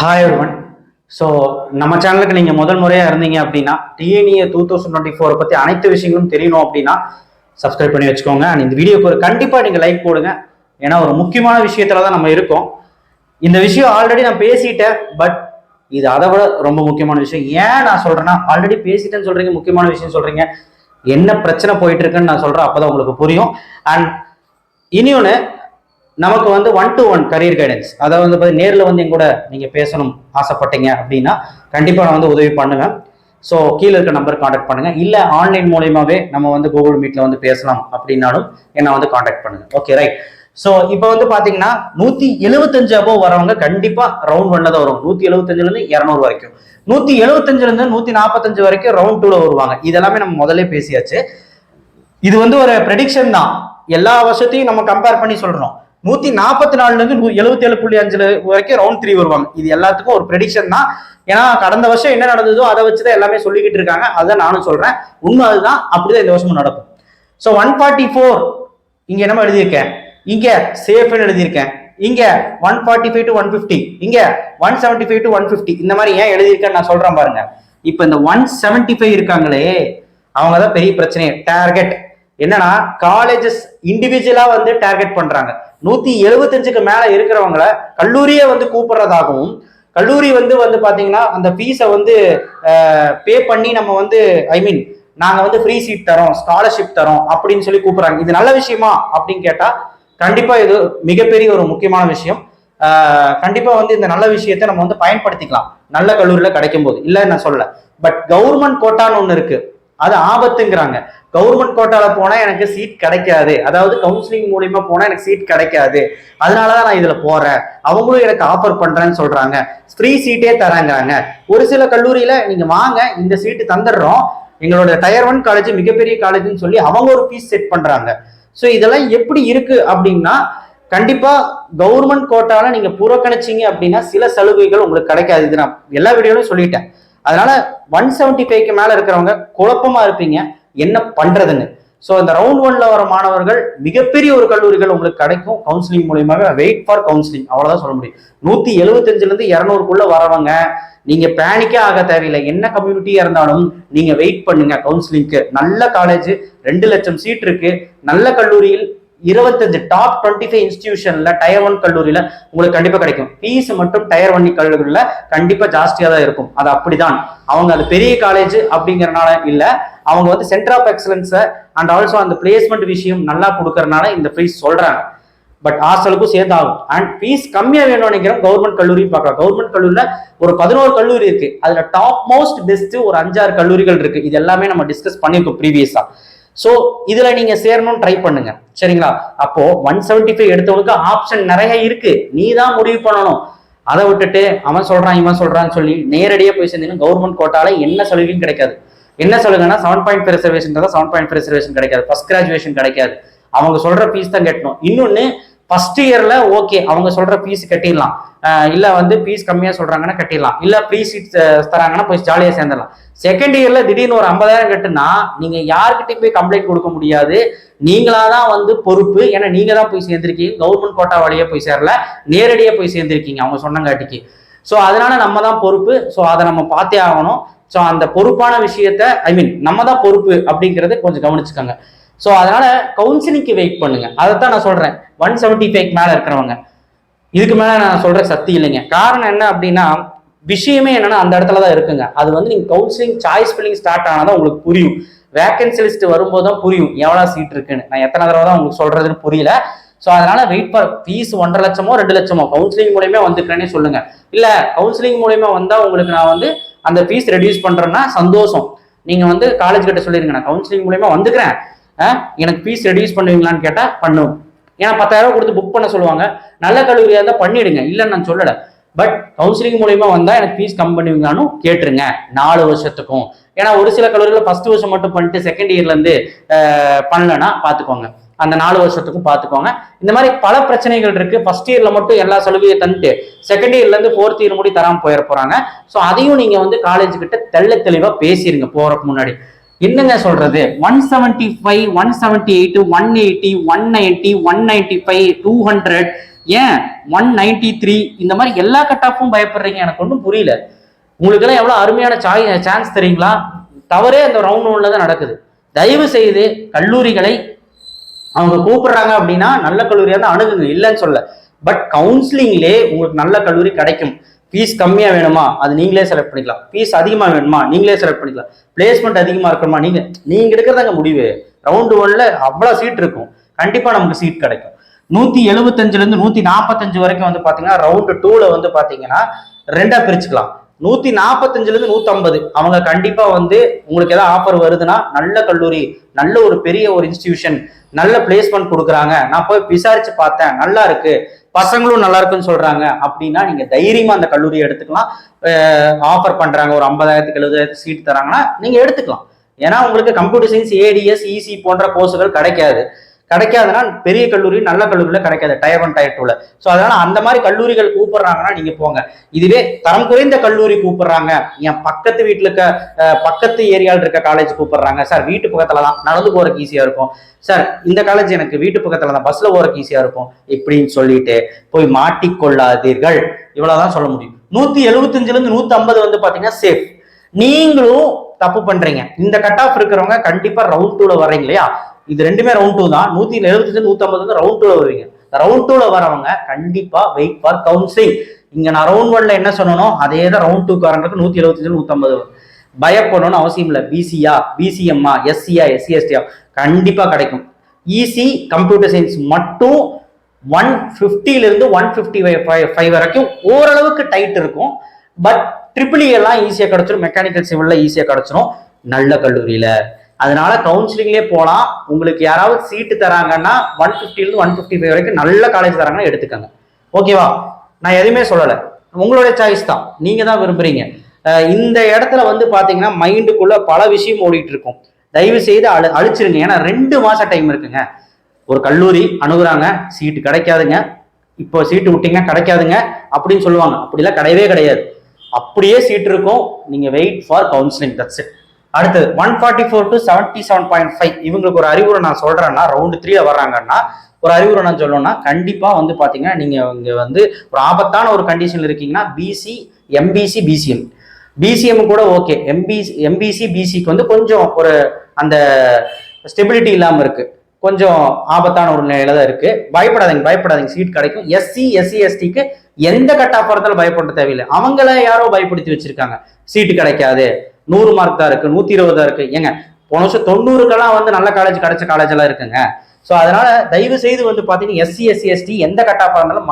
Hi one so நம்ம சேனலுக்கு நீங்கள் முதல் முறையாக இருந்தீங்க அப்படின்னா டிஎன்இஏ டூ தௌசண்ட் டுவெண்ட்டி ஃபோரை பற்றி அனைத்து விஷயங்களும் தெரியணும் அப்படின்னா சப்ஸ்கிரைப் பண்ணி வச்சுக்கோங்க. அண்ட் இந்த வீடியோக்கு ஒரு கண்டிப்பாக நீங்கள் லைக் போடுங்க. ஏன்னா ஒரு முக்கியமான விஷயத்துல தான் நம்ம இருக்கோம். இந்த விஷயம் ஆல்ரெடி நான் பேசிட்டேன். பட் இது அதை விட ரொம்ப முக்கியமான விஷயம். ஏன் நான் சொல்கிறேன்னா ஆல்ரெடி பேசிட்டேன்னு சொல்கிறீங்க முக்கியமான விஷயம் சொல்கிறீங்க என்ன பிரச்சனை போயிட்டு இருக்குன்னு நான் அப்போ தான் உங்களுக்கு புரியும். அண்ட் இனி ஒன்று நமக்கு வந்து one to one career guidance அதை வந்து பார்த்து நேரில் வந்து எங்கூட நீங்கள் பேசணும் ஆசைப்பட்டீங்க அப்படின்னா கண்டிப்பாக நான் வந்து உதவி பண்ணுவேன் ஸோ கீழே இருக்க நம்பர் காண்டாக்ட் பண்ணுங்கள் இல்லை ஆன்லைன் மூலியமாவே நம்ம வந்து கூகுள் மீட்டில் வந்து பேசலாம் அப்படின்னாலும் என்னை வந்து காண்டாக்ட் பண்ணுங்கள் ஓகே ரைட் ஸோ இப்போ வந்து பார்த்தீங்கன்னா நூற்றி எழுபத்தஞ்சு அபோவ் வரவங்க கண்டிப்பாக ரவுண்ட் ஒன்ல தான் வரும் நூற்றி எழுபத்தஞ்சுலேருந்து இரநூறு வரைக்கும். நூற்றி எழுபத்தஞ்சுலேருந்து நூற்றி நாற்பத்தஞ்சு வரைக்கும் ரவுண்ட் டூவில் வருவாங்க. இதெல்லாமே நம்ம முதல்ல பேசியாச்சு. இது வந்து ஒரு ப்ரெடிக்ஷன் தான். எல்லா வருஷத்தையும் நம்ம கம்பேர் பண்ணி சொல்கிறோம் நூத்தி நாற்பத்தி நாலுல இருந்து எழுபத்தி ஏழு புள்ளி அஞ்சுல வரைக்கும் ரவுண்ட் த்ரீ வருவாங்க. இது எல்லாத்துக்கும் ஒரு ப்ரெடிக்ஷன் தான். ஏன்னா கடந்த வருஷம் என்ன நடந்ததோ அதை வச்சுதான் எல்லாமே சொல்லிக்கிட்டு இருக்காங்க. அதான் நானும் சொல்றேன். உண்மை அதுதான். அப்படிதான் இந்த வருஷமும் நடக்கும். ஸோ ஒன் ஃபார்ட்டி ஃபோர் இங்க என்னமா எழுதியிருக்கேன். இங்க சேஃப்னு எழுதியிருக்கேன். இங்க one forty five to one fifty இங்க one seventy five to one fifty இந்த மாதிரி ஏன் எழுதியிருக்கேன்னு நான் சொல்றேன் பாருங்க. இப்போ இந்த ஒன் செவன்டி ஃபைவ் இருக்காங்களே அவங்க தான் பெரிய பிரச்சனையே. டார்கெட் என்னன்னா காலேஜஸ் இண்டிவிஜுவலா வந்து டார்கெட் பண்றாங்க. நூத்தி எழுபத்தஞ்சுக்கு மேல இருக்கிறவங்கள கல்லூரியே வந்து கூப்பிடுறதாகவும் கல்லூரி வந்து வந்து பாத்தீங்கன்னா அந்த ஃபீஸை வந்து பே பண்ணி நம்ம வந்து ஐ மீன் நாங்க வந்து ஃப்ரீ சீட் தரோம் ஸ்காலர்ஷிப் தரோம் அப்படின்னு சொல்லி கூப்பிடுறாங்க. இது நல்ல விஷயமா அப்படின்னு கேட்டா கண்டிப்பா இது மிகப்பெரிய ஒரு முக்கியமான விஷயம். கண்டிப்பா வந்து இந்த நல்ல விஷயத்தை நம்ம வந்து பயன்படுத்திக்கலாம். நல்ல கல்லூரியில கிடைக்கும் போது இல்ல நான் சொல்ல பட் கவர்மெண்ட் கோட்டான்னு ஒண்ணு இருக்கு. அது ஆபத்துங்கிறாங்க. கவர்மெண்ட் கோட்டால போனா எனக்கு சீட் கிடைக்காது. அதாவது கவுன்சிலிங் மூலியமா போனா எனக்கு சீட் கிடைக்காது. அதனாலதான் நான் இதுல போறேன். அவங்களும் எனக்கு ஆஃபர் பண்றேன்னு சொல்றாங்க. ஃப்ரீ சீட்டே தராங்கிறாங்க ஒரு சில கல்லூரியில நீங்க வாங்க இந்த சீட்டு தந்துடுறோம். எங்களோட டயர் ஒன் காலேஜ் மிகப்பெரிய காலேஜ்னு சொல்லி அவங்க ஒரு ஃபீஸ் செட் பண்றாங்க. ஸோ இதெல்லாம் எப்படி இருக்கு அப்படின்னா கண்டிப்பா கவர்மெண்ட் கோட்டால நீங்க புறக்கணிச்சீங்க அப்படின்னா சில சலுகைகள் உங்களுக்கு கிடைக்காது. இது நான் எல்லா வீடியோலையும் சொல்லிட்டேன். அதனால ஒன் செவன்டி ஃபைவ்க்கு மேலே இருக்கிறவங்க குழப்பமா இருப்பீங்க. என்ன பண்றதுன்னு? ஸோ இந்த ரவுண்ட் ஒன்ல வர மாணவர்கள் மிகப்பெரிய ஒரு கல்லூரிகள் உங்களுக்கு கிடைக்கும். கவுன்சிலிங் மூலியமாக வெயிட் ஃபார் கவுன்சிலிங் அவ்வளோதான் சொல்ல முடியும். நூற்றி எழுபத்தஞ்சிலேருந்து இரநூறுக்குள்ளே இரநூறுக்குள்ள வரவங்க நீங்க பேனிக்கே ஆக தேவையில்லை. என்ன கம்யூனிட்டியா இருந்தாலும் நீங்க வெயிட் பண்ணுங்க கவுன்சிலிங்க்கு நல்ல காலேஜ் ரெண்டு லட்சம் சீட் இருக்கு. நல்ல கல்லூரியில் இருபத்தஞ்சு டாப் டுவெண்ட்டி ஃபைவ் இன்ஸ்டியூஷன்ல டயர் ஒன் கல்லூரியில உங்களுக்கு கண்டிப்பா கிடைக்கும். ஃபீஸ் மட்டும் டயர் ஒன் கல்லூரியில கண்டிப்பா ஜாஸ்தியா தான் இருக்கும். அது அப்படிதான். அவங்க அது பெரிய காலேஜ் அப்படிங்கறனால இல்ல. அவங்க வந்து சென்டர் ஆஃப் எக்ஸலன்ஸை அண்ட் ஆல்சோ அந்த பிளேஸ்மெண்ட் விஷயம் நல்லா கொடுக்கறனால இந்த ஃபீஸ் சொல்றாங்க. பட் ஹாஸ்டலுக்கும் சேர்த்து ஆகும் அண்ட் ஃபீஸ் கம்மியா வேணும் நினைக்கிறோம் கவர்மெண்ட் கல்லூரியும் பார்க்கலாம். கவர்மெண்ட் கல்லூரியில ஒரு பதினோரு கல்லூரி இருக்கு. அதுல டாப் மோஸ்ட் பெஸ்ட் ஒரு அஞ்சாறு கல்லூரிகள் இருக்கு. இது எல்லாமே நம்ம டிஸ்கஸ் பண்ணியிருக்கோம் ப்ரீவியஸா ஸோ இதுல நீங்க சேரணும்னு ட்ரை பண்ணுங்க. சரிங்களா? அப்போ ஒன் செவன்டி ஃபைவ் எடுத்தவங்களுக்கு ஆப்ஷன் நிறைய இருக்கு. நீ தான் முடிவு பண்ணணும். அதை விட்டுட்டு அவன் சொல்றான் இவன் சொல்றான்னு சொல்லி நேரடியாக போய் சேர்ந்தீங்கன்னா கவர்மெண்ட் கோட்டால என்ன சலுகையும் கிடைக்காது. என்ன சொல்லுங்கன்னா செவன் பாயிண்ட் ஃபைவ் ரிசர்வேஷன் தான் செவன் பாயிண்ட் ஃபைவ் ரிசர்வேஷன் கிடைக்காது. ஃபர்ஸ்ட் கிராஜுவேஷன் கிடைக்காது. அவங்க சொல்ற ஃபீஸ் தான் கட்டணும். இன்னொன்னு ஃபர்ஸ்ட் இயர்ல ஓகே அவங்க சொல்ற ஃபீஸ் கட்டிடலாம். இல்ல வந்து ஃபீஸ் கம்மியா சொல்றாங்கன்னா கட்டிடலாம். இல்ல ஃப்ரீ சீட் தராங்கன்னா போய் ஜாலியா சேர்ந்துடலாம். செகண்ட் இயர்ல திடீர்னு ஒரு ஐம்பதாயிரம் கட்டுனா நீங்க யாருக்கிட்டையும் போய் கம்ப்ளைண்ட் கொடுக்க முடியாது. நீங்களா தான் வந்து பொறுப்பு. ஏன்னா நீங்க தான் போய் சேர்ந்திருக்கீங்க. கவர்மெண்ட் கோட்டா வழியா போய் சேரல. நேரடியா போய் சேர்ந்திருக்கீங்க அவங்க சொன்னங்காட்டிக்கு. ஸோ அதனால நம்ம தான் பொறுப்பு. ஸோ அதை நம்ம பார்த்தே ஆகணும். ஸோ அந்த பொறுப்பான விஷயத்த ஐ மீன் நம்ம தான் பொறுப்பு அப்படிங்கிறத கொஞ்சம் கவனிச்சுக்கோங்க. ஸோ அதனால கவுன்சிலிங்க்கு வெயிட் பண்ணுங்க. அதைத்தான் நான் சொல்றேன். ஒன் செவன்டி ஃபைவ் மேலே இருக்கிறவங்க. இதுக்கு மேலே நான் சொல்ற சக்தி இல்லைங்க. காரணம் என்ன அப்படின்னா விஷயமே என்னன்னா அந்த இடத்துல தான் இருக்குங்க. அது வந்து நீங்க கவுன்சிலிங் சாய்ஸ் ஃபில்லிங் ஸ்டார்ட் ஆனாதான் உங்களுக்கு புரியும். வேகன்சி லிஸ்ட் வரும்போது தான் புரியும். எவ்வளோ சீட் இருக்குன்னு. நான் எத்தனை தடவை தான் உங்களுக்கு சொல்றதுன்னு புரியல. ஸோ அதனால வெயிட் ஃபார் ஃபீஸ் ஒன்றரை லட்சமோ ரெண்டு லட்சமோ. கவுன்சிலிங் மூலயமா வந்துக்கிறேனே சொல்லுங்க. இல்ல கவுன்சிலிங் மூலயமா வந்தா உங்களுக்கு நான் வந்து அந்த ஃபீஸ் ரெடியூஸ் பண்றேன்னா சந்தோஷம். நீங்க வந்து காலேஜ் கிட்ட சொல்லிருங்க. நான் கவுன்சிலிங் மூலயமா வந்துக்கிறேன். எனக்கு ஃபீஸ் ரெடியூஸ் பண்ணுவீங்களான்னு கேட்டால் பண்ணும். ஏன்னா பத்தாயிரம் கொடுத்து புக் பண்ண சொல்லுவாங்க. நல்ல கல்லூரியாக இருந்தால் பண்ணிடுங்க. இல்லைன்னு நான் சொல்லலை. பட் கவுன்சிலிங் மூலயமா வந்தால் எனக்கு ஃபீஸ் கம் பண்ணுவீங்களான்னு கேட்டுருங்க. நாலு வருஷத்துக்கும். ஏன்னா ஒரு சில கல்லூரியில் ஃபர்ஸ்ட் வருஷம் மட்டும் பண்ணிட்டு செகண்ட் இயர்லேருந்து பண்ணலன்னா பார்த்துக்கோங்க அந்த நாலு வருஷத்துக்கும் பார்த்துக்கோங்க இந்த மாதிரி பல பிரச்சனைகள் இருக்கு. ஃபர்ஸ்ட் இயர்ல மட்டும் எல்லா சலுகையும் தந்துட்டு செகண்ட் இயர்ல இருந்து ஃபோர்த் இயர் முடி தராமல் போயிட போறாங்க. ஸோ அதையும் நீங்க வந்து காலேஜ் கிட்ட தெள்ள தெளிவா பேசிடுங்க போறதுக்கு முன்னாடி. என்னங்க சொல்றது? One seventy five one seventy eight one eighty one ninety one ninety five two hundred ஏன்? ஒன் நைன்டி த்ரீ இந்த மாதிரி எல்லா கட் ஆஃபும் பயப்படுறீங்க. எனக்கு ஒன்றும் புரியல. உங்களுக்கெல்லாம் எவ்வளோ அருமையான சாய் சான்ஸ் தெரியுங்களா? தவறே அந்த ரவுண்ட் ஒன்ல தான் நடக்குது. தயவு செய்து கல்லூரிகளை அவங்க கூப்பிடுறாங்க அப்படின்னா நல்ல கல்லூரியா தான் அணுகுங்க. இல்லைன்னு சொல்ல பட் கவுன்சிலிங்லே உங்களுக்கு நல்ல கல்லூரி கிடைக்கும். ஃபீஸ் கம்மியாக வேணுமா? அது நீங்களே செலக்ட் பண்ணிக்கலாம். ஃபீஸ் அதிகமாக வேணுமா? நீங்களே செலக்ட் பண்ணிக்கலாம். பிளேஸ்மெண்ட் அதிகமாக இருக்கணுமா? நீங்கள் நீங்கள் எடுக்கிறதாங்க முடிவு. ரவுண்டு ஒன்ல அவ்வளோ சீட் இருக்கும். கண்டிப்பாக நமக்கு சீட் கிடைக்கும். நூற்றி எழுபத்தஞ்சுலேருந்து நூற்றி நாற்பத்தஞ்சு வரைக்கும் வந்து பார்த்தீங்கன்னா ரவுண்டு டூவில் வந்து பார்த்தீங்கன்னா ரெண்டாக பிரிச்சுக்கலாம். நூத்தி நாற்பத்தஞ்சுல இருந்து நூத்தம்பது. அவங்க கண்டிப்பா வந்து உங்களுக்கு ஏதாவது ஆஃபர் வருதுன்னா நல்ல கல்லூரி நல்ல ஒரு பெரிய ஒரு இன்ஸ்டிடியூஷன் நல்ல பிளேஸ்மெண்ட் கொடுக்குறாங்க. நான் போய் விசாரிச்சு பார்த்தேன். நல்லா இருக்கு. பசங்களும் நல்லா இருக்குன்னு சொல்றாங்க. அப்படின்னா நீங்க தைரியமா அந்த கல்லூரியை எடுத்துக்கலாம். ஆஃபர் பண்றாங்க. ஒரு ஐம்பதாயிரத்துக்கு எழுபதாயிரத்துக்கு சீட் தராங்கன்னா நீங்க எடுத்துக்கலாம். ஏன்னா உங்களுக்கு கம்ப்யூட்டர் சயின்ஸ் ஏடிஎஸ் இசி போன்ற கோர்ஸுகள் கிடைக்காது. கிடைக்காதுன்னா பெரிய கல்லூரி நல்ல கல்லூரியில் கிடைக்காது டயர் ஒன் டயர் டூல ஸோ அதனால அந்த மாதிரி கல்லூரிகள் கூப்பிடுறாங்கன்னா நீங்க போங்க. இதுவே தரம் குறைந்த கல்லூரி கூப்பிடுறாங்க. என் பக்கத்து வீட்டில் இருக்க பக்கத்து ஏரியாவில் இருக்க காலேஜ் கூப்பிடுறாங்க. சார் வீட்டு பக்கத்துல தான் நடந்து போகிறக்கு ஈஸியா இருக்கும். சார் இந்த காலேஜ் எனக்கு வீட்டு பக்கத்துல தான் பஸ்ல போறதுக்கு ஈஸியா இருக்கும் இப்படின்னு சொல்லிட்டு போய் மாட்டிக்கொள்ளாதீர்கள். இவ்வளவுதான் சொல்ல முடியும். நூத்தி எழுபத்தஞ்சுல இருந்து நூத்தி ஐம்பது வந்து பாத்தீங்கன்னா சேஃப் நீங்களும் தப்பு பண்றீங்க. இந்த கட் ஆஃப் இருக்கிறவங்க கண்டிப்பா ரவுண்ட் டூல வர்றீங்க இல்லையா? இது ரெண்டுமே ரவுண்ட் டூ தான். நூத்தி எழுபத்தஞ்சு நூத்தி ஐம்பது வந்து ரவுண்ட் டூல வருவீங்க. ரவுண்ட் டூல வரவங்க கண்டிப்பா வெயிட் ஃபார் கவுன்சிலிங் இங்க நான் ரவுண்ட் ஒன்ல என்ன சொன்னனோ அதே தான் ரவுண்ட் டூ காரங்களுக்கு நூத்தி எழுபத்தஞ்சு நூத்தி ஐம்பது பயப்படணும்னு அவசியம் இல்லை. பிசியா பிசிஎம்மா எஸ்சியா எஸ்சி எஸ்டியா கண்டிப்பா கிடைக்கும். ஈசி கம்ப்யூட்டர் சயின்ஸ் மட்டும் ஒன் ஃபிஃப்டில இருந்து ஒன் ஃபிஃப்டி ஃபைவ் வரைக்கும் ஓரளவுக்கு டைட் இருக்கும். பட் ட்ரிபிள் e எல்லாம் ஈஸியாக கிடச்சிரும். மெக்கானிக்கல் சிவில்ல ஈஸியாக கிடைச்சிரும். நல்ல கல்லூரியில. அதனால கவுன்சிலிங்லேயே போகலாம் உங்களுக்கு யாராவது சீட்டு தராங்கன்னா ஒன் ஃபிஃப்டிலேருந்து ஒன் ஃபிஃப்டி ஃபைவ் வரைக்கும் நல்ல காலேஜ் தராங்கன்னா எடுத்துக்கோங்க. ஓகேவா நான் எதுவுமே சொல்லலை. உங்களுடைய சாய்ஸ் தான். நீங்கள் தான் விரும்புகிறீங்க இந்த இடத்துல வந்து பார்த்தீங்கன்னா மைண்டுக்குள்ளே பல விஷயம் ஓடிட்டு இருக்கும். தயவு செய்து அழு அழிச்சிருங்க. ஏன்னா ரெண்டு மாதம் டைம் இருக்குங்க. ஒரு கல்லூரி அணுகுறாங்க. சீட்டு கிடைக்காதுங்க. இப்போ சீட்டு விட்டிங்க கிடைக்காதுங்க அப்படின்னு சொல்லுவாங்க. அப்படிலாம் கிடையவே கிடையாது. அப்படியே சீட் இருக்கும். நீங்கள் wait for counselling that's it அடுத்தது one forty four to seventy seven point five இவங்களுக்கு ஒரு அறிவுரை நான் சொல்றேன்னா ரவுண்டு த்ரீல வர்றாங்கன்னா ஒரு அறிவுரை நான் சொல்லணும்னா கண்டிப்பா வந்து பாத்தீங்கன்னா நீங்க இங்க வந்து ஒரு ஆபத்தான ஒரு கண்டிஷன்ல இருக்கீங்கன்னா பிசி எம்பிசி பிசிஎம் பிசிஎம் கூட ஓகே எம்பிசி எம்பிசி பிசிக்கு வந்து கொஞ்சம் ஒரு அந்த ஸ்டெபிலிட்டி இல்லாம இருக்கு. கொஞ்சம் ஆபத்தான ஒரு நிலையில தான் இருக்கு. பயப்படாதீங்க பயப்படாதீங்க. சீட் கிடைக்கும். எஸ்சி எஸ்சி எஸ்டிக்கு எந்த கட் ஆஃப் பயப்பட தேவையில்லை. அவங்கள யாரோ பயப்படுத்தி வச்சிருக்காங்க. சீட்டு கிடைக்காது. நூறு மார்க் தான் இருக்கு நூத்தி இருபது தான் இருக்கு. ஏங்க போன வருஷம் தொண்ணூறுக்கெல்லாம் வந்து நல்ல காலேஜ் கிடைச்ச காலேஜ் எல்லாம் இருக்குங்க. ஸோ அதனால தயவு செய்து வந்து பாத்தீங்கன்னா எஸ்சி எஸ்சி எஸ்டி எந்த கட்டாஃபாக இருந்தாலும்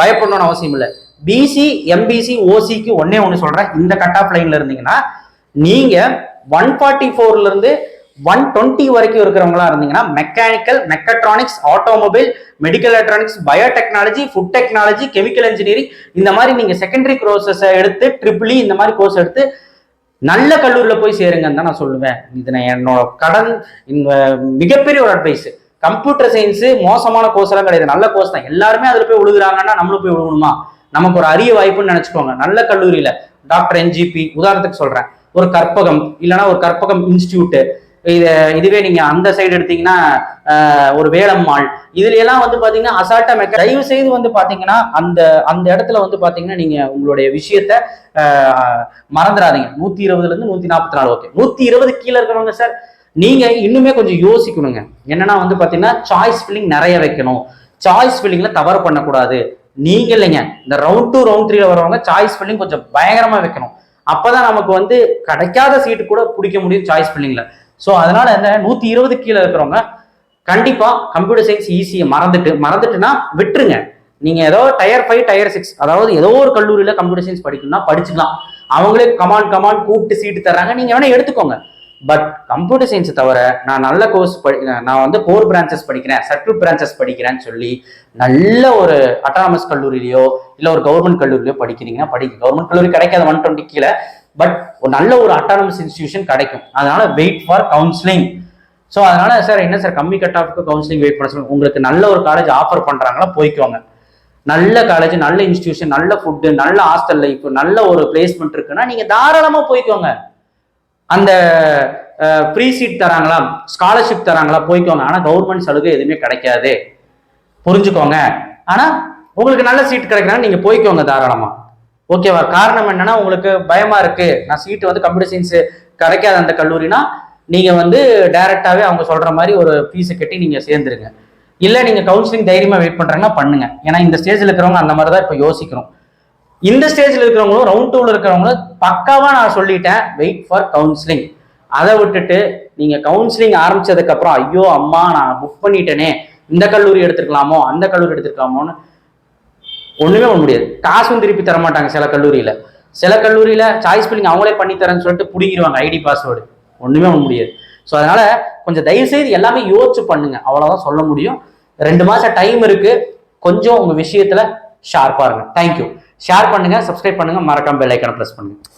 பயப்படணும்னு அவசியம் இல்லை. பிசி எம்பிசி ஓசிக்கு ஒன்னே ஒன்று சொல்றேன். இந்த கட் ஆஃப் லைன்ல இருந்தீங்கன்னா நீங்க ஒன் ஃபார்ட்டி ஃபோர்ல இருந்து ஒன் டுவெண்ட்டி வரைக்கும் இருக்கிறவங்களா இருந்தீங்கன்னா mechanical mechatronics automobile medical electronics biotechnology food technology chemical engineering இந்த மாதிரி நீங்க செகண்டரி கோர்சஸ் எடுத்து ட்ரிபிளி e இந்த மாதிரி கோர்ஸ் எடுத்து நல்ல கல்லூரியில் போய் சேருங்கன்னு தான் நான் சொல்லுவேன். இது நான் என்னோட கடன் இந்த மிகப்பெரிய ஒரு அட்வைஸ் கம்ப்யூட்டர் சயின்ஸு மோசமான கோர்ஸ் எல்லாம் கிடையாது. நல்ல கோர்ஸ் தான். எல்லாருமே அதில் போய் விழுகுறாங்கன்னா நம்மளும் போய் விழுகணுமா நமக்கு ஒரு அரிய வாய்ப்புன்னு நினச்சிக்கோங்க. நல்ல கல்லூரியில். டாக்டர் என்ஜிபி உதாரணத்துக்கு சொல்கிறேன் ஒரு கற்பகம் இல்லைன்னா ஒரு கற்பகம் இன்ஸ்டியூட்டு இது இதுவே நீங்க அந்த சைடு எடுத்தீங்கன்னா ஒரு வேலம்மாள் இதுல எல்லாம் வந்து பாத்தீங்கன்னா அசால்ட்டா மெக்க தயவு செய்து வந்து பாத்தீங்கன்னா அந்த அந்த இடத்துல வந்து பாத்தீங்கன்னா நீங்க உங்களுடைய விஷயத்த மறந்துடாதீங்க நூத்தி இருபதுல இருந்து நூத்தி நாற்பத்தி நாலு ஓகே. நூத்தி இருபது கீழே இருக்கிறவங்க சார் நீங்க இன்னுமே கொஞ்சம் யோசிக்கணுங்க. என்னன்னா வந்து பாத்தீங்கன்னா சாய்ஸ் ஃபில்லிங் நிறைய வைக்கணும். சாய்ஸ் ஃபில்லிங்ல தவறு பண்ணக்கூடாது. நீங்க இல்லைங்க. இந்த ரவுண்ட் டூ ரவுண்ட் த்ரீல வரவங்க சாய்ஸ் ஃபில்லிங் கொஞ்சம் பயங்கரமா வைக்கணும். அப்பதான் நமக்கு வந்து கிடைக்காத சீட்டு கூட பிடிக்க முடியும் சாய்ஸ் ஃபில்லிங்ல ஸோ அதனால இந்த நூத்தி இருபது கீழே இருக்கிறவங்க கண்டிப்பா கம்ப்யூட்டர் சயின்ஸ் ஈஸியை மறந்துட்டு மறந்துட்டுனா விட்டுருங்க. நீங்க ஏதோ டயர் ஃபைவ் டயர் சிக்ஸ் அதாவது ஏதோ ஒரு கல்லூரியில கம்ப்யூட்டர் சயின்ஸ் படிக்கணும்னா படிச்சுக்கலாம். அவங்களே கமான் கமான் கூப்பிட்டு சீட்டு தர்றாங்க. நீங்க வேணா எடுத்துக்கோங்க. பட் கம்ப்யூட்டர் சயின்ஸை தவிர நான் நல்ல கோர்ஸ் படி நான் வந்து கோர் பிரான்ச்சஸ் படிக்கிறேன். சர்க்கிள் பிரான்ச்சஸ் படிக்கிறேன்னு சொல்லி நல்ல ஒரு அட்டானமஸ் கல்லூரியிலையோ இல்லை ஒரு கவர்மெண்ட் கல்லூரியிலையோ படிக்கிறீங்கன்னா படிக்க கவர்மெண்ட் கல்லூரி கிடைக்காது ஒன் டுவெண்ட்டி கீழே பட் ஒரு நல்ல ஒரு அட்டானமஸ் இன்ஸ்டியூஷன் கிடைக்கும். அதனால வெயிட் ஃபார் கவுன்சிலிங் ஸோ அதனால சார் என்ன சார் கம்மி கட் ஆஃப்க்கு கவுன்சிலிங் வெயிட் பண்ண சொல்லுங்க. உங்களுக்கு நல்ல ஒரு காலேஜ் ஆஃபர் பண்ணுறாங்களா போய்க்கோங்க. நல்ல காலேஜ் நல்ல இன்ஸ்டியூஷன் நல்ல ஃபுட்டு நல்ல ஹாஸ்டல் லைஃப் நல்ல ஒரு பிளேஸ்மெண்ட் இருக்குன்னா நீங்கள் தாராளமாக போய்க்கோங்க. அந்த ஃப்ரீ சீட் தராங்களா? ஸ்காலர்ஷிப் தராங்களா? போய்க்கோங்க. ஆனால் கவர்மெண்ட் சலுகை எதுவுமே கிடைக்காது. புரிஞ்சுக்கோங்க. ஆனால் உங்களுக்கு நல்ல சீட் கிடைக்கிறா நீங்கள் போய்க்கோங்க தாராளமாக ஓகேவா காரணம் என்னன்னா உங்களுக்கு பயமா இருக்கு. நான் சீட்டு வந்து கம்ப்யூட்டர் சயின்ஸ் கிடைக்காத அந்த கல்லூரினா நீங்க வந்து டைரக்டாவே அவங்க சொல்ற மாதிரி ஒரு ஃபீஸை கட்டி நீங்க சேர்ந்துருங்க. இல்லை நீங்க கவுன்சிலிங் தைரியமா வெயிட் பண்றாங்கன்னா பண்ணுங்க. ஏன்னா இந்த ஸ்டேஜில் இருக்கிறவங்க அந்த மாதிரி தான் இப்போ யோசிக்கிறோம். இந்த ஸ்டேஜில் இருக்கிறவங்களும் ரவுண்ட் டூவில் இருக்கிறவங்களும் பக்காவாக நான் சொல்லிட்டேன் வெயிட் ஃபார் கவுன்சிலிங் அதை விட்டுட்டு நீங்கள் கவுன்சிலிங் ஆரம்பித்ததுக்கப்புறம் ஐயோ அம்மா நான் புக் பண்ணிட்டேனே இந்த கல்லூரி எடுத்துக்கலாமோ அந்த கல்லூரி எடுத்துக்கலாமோன்னு ஒன்றுமே பண்ண முடியாது. காசும் திருப்பி தர மாட்டாங்க சில கல்லூரியில். சில கல்லூரியில் சாய்ஸ் பில்லிங் அவங்களே பண்ணித்தரேன்னு சொல்லிட்டு புடிங்கிடுவாங்க ஐடி பாஸ்வேர்டு ஒன்றுமே பண்ண முடியாது. ஸோ அதனால் கொஞ்சம் தயவு செய்து எல்லாமே யோசிச்சு பண்ணுங்க. அவ்வளோதான் சொல்ல முடியும். ரெண்டு மாதம் டைம் இருக்குது கொஞ்சம் உங்கள் விஷயத்தில் ஷார்ப்பாக இருங்க. தேங்க்யூ ஷேர் பண்ணுங்கள் சப்ஸ்கிரைப் பண்ணுங்கள் மறக்காம பெல் ஐக்கனை ப்ரெஸ் பண்ணுங்கள்